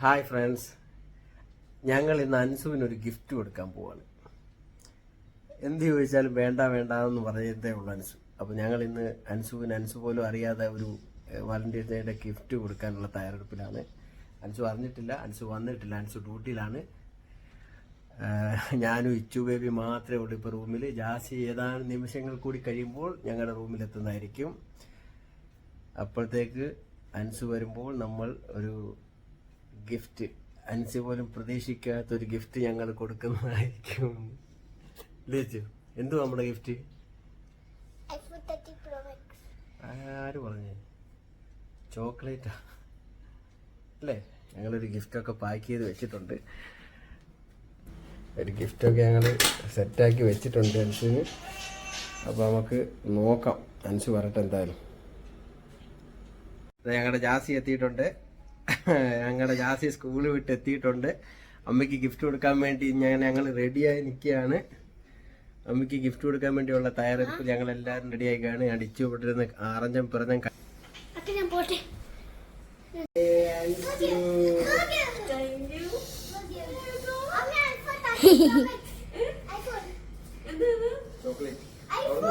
Hi friends ഞങ്ങൾ ഇന്ന് അൻസുവിന് ഒരു ഗിഫ്റ്റ് കൊടുക്കാൻ പോവാണ്. എന്ത് ചോദിച്ചാലും വേണ്ട വേണ്ട എന്ന് പറഞ്ഞതേ ഉള്ളൂ അൻസു. അപ്പോൾ ഞങ്ങൾ ഇന്ന് അൻസുവിന് അൻസു പോലും അറിയാതെ ഒരു വാലന്റൈൻസ് ഡേയുടെ ഗിഫ്റ്റ് കൊടുക്കാനുള്ള തയ്യാറെടുപ്പിലാണ്. അൻസു അറിഞ്ഞിട്ടില്ല അൻസു വന്നിട്ടില്ല അൻസു ഡ്യൂട്ടിയിലാണ്. ഞാനും ഇച്ചു ബേബി മാത്രമേ ഉള്ളൂ ഇപ്പോൾ റൂമിൽ ജാസി ഏതാനും നിമിഷങ്ങൾ കൂടി കഴിയുമ്പോൾ ഞങ്ങളുടെ റൂമിലെത്തുന്നതായിരിക്കും അപ്പോഴത്തേക്ക് അൻസു വരുമ്പോൾ നമ്മൾ ഒരു ഗിഫ്റ്റ് അൻസു പോലും പ്രതീക്ഷിക്കാത്ത ഒരു ഗിഫ്റ്റ് ഞങ്ങൾ കൊടുക്കുന്നതായിരിക്കും എന്തുവാ നമ്മുടെ ഗിഫ്റ്റ് iPhone 30 ആര് പറഞ്ഞു? ചോക്ലേറ്റാ. അല്ലേ? ഞങ്ങളൊരു ഗിഫ്റ്റൊക്കെ പാക്ക് ചെയ്ത് വെച്ചിട്ടുണ്ട്. ഒരു ഗിഫ്റ്റൊക്കെ ഞങ്ങൾ സെറ്റാക്കി വെച്ചിട്ടുണ്ട് അനുസിന് അപ്പോൾ നമുക്ക് നോക്കാം. അൻസു വരട്ടെ എന്തായാലും ഞങ്ങളുടെ ജാസി എത്തിയിട്ടുണ്ട്. ഞങ്ങളുടെ ജാസി സ്കൂൾ വിട്ട് എത്തിയിട്ടുണ്ട് അമ്മയ്ക്ക് ഗിഫ്റ്റ് കൊടുക്കാൻ വേണ്ടി ഞാൻ ഞങ്ങൾ റെഡിയായി നിൽക്കുകയാണ് അമ്മയ്ക്ക് ഗിഫ്റ്റ് കൊടുക്കാൻ വേണ്ടിയുള്ള തയ്യാറെടുപ്പ് ഞങ്ങൾ എല്ലാവരും റെഡിയായി കാണും ഞാൻ ഇച്ചു വിട്ടിരുന്ന ആറഞ്ചം പിറഞ്ഞം അപ്പൊ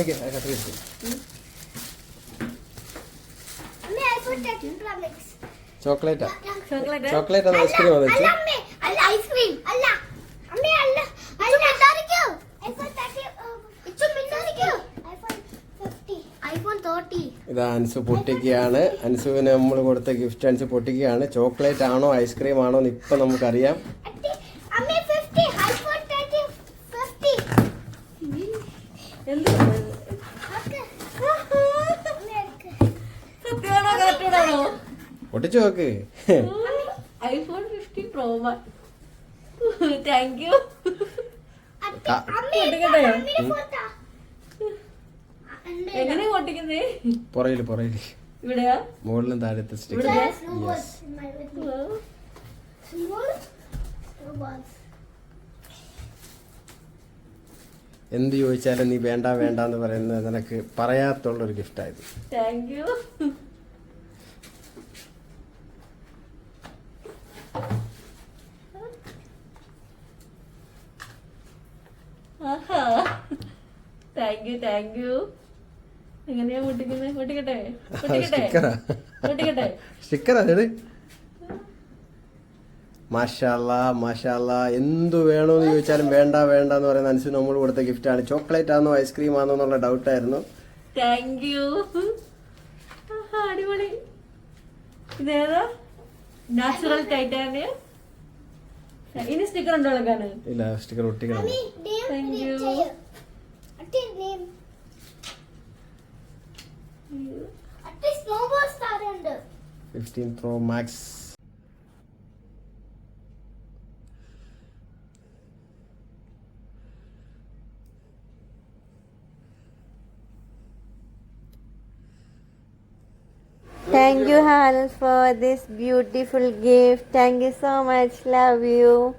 uh, ഇച്ചു മിണ്ടാതിരിക്കൂ. iPhone 50. iPhone 30. ഇത് അൻസു പൊട്ടിക്കുകയാണ് അൻസുവിന് നമ്മൾ കൊടുത്ത ഗിഫ്റ്റ് അൻസു പൊട്ടിക്കുകയാണ് ചോക്ലേറ്റ് ആണോ ഐസ്ക്രീം ആണോ എന്ന് ഇപ്പം നമുക്കറിയാം അട്ടി, അമ്മേ 50. iPhone 30, 50. എന്ത് പൊട്ടിച്ചു നോക്ക്. IPhone fifty pro thank you. എങ്ങനെ പൊട്ടിക്കുന്നേ? പുറയിൽ പുറയിൽ ഇവിടെയാ? മുകളിലും താഴത്തെ സ്റ്റിക്കർ. എന്ത് ചോദിച്ചാലും നീ വേണ്ട വേണ്ട എന്ന് പറയുന്നത് നിനക്ക് പറയാത്തുള്ളൊരു ഗിഫ്റ്റായത് thank you thank you thank you എങ്ങനെയാ പൊട്ടിക്കുന്നത് പൊട്ടിക്കട്ടെ പൊട്ടിക്കട്ടെ പൊട്ടിക്കട്ടെ സ്റ്റിക്കറാ മാഷാല്ല മാഷാല്ല. എന്തു വേണമെന്ന് ചോദിച്ചാലും വേണ്ട വേണ്ട എന്ന് പറയുന്ന അനുസരിച്ച് നമ്മൾ കൊടുത്ത ഗിഫ്റ്റാണ് ചോക്ലേറ്റ് ആണോ ഐസ്ക്രീം ആണോ എന്നുള്ള ഡൗട്ടായിരുന്നു താങ്ക് യു അടിപൊളി. ഇതേതാ? നാച്ചുറൽ ടൈറ്റാനിയം ഇനി സ്റ്റിക്കർ ഉണ്ടോ ഇല്ല സ്റ്റിക്കർ ഒട്ടിക്കണം name fifteen pro max Thank you, Hannes, for this beautiful gift. Thank you so much. Love you.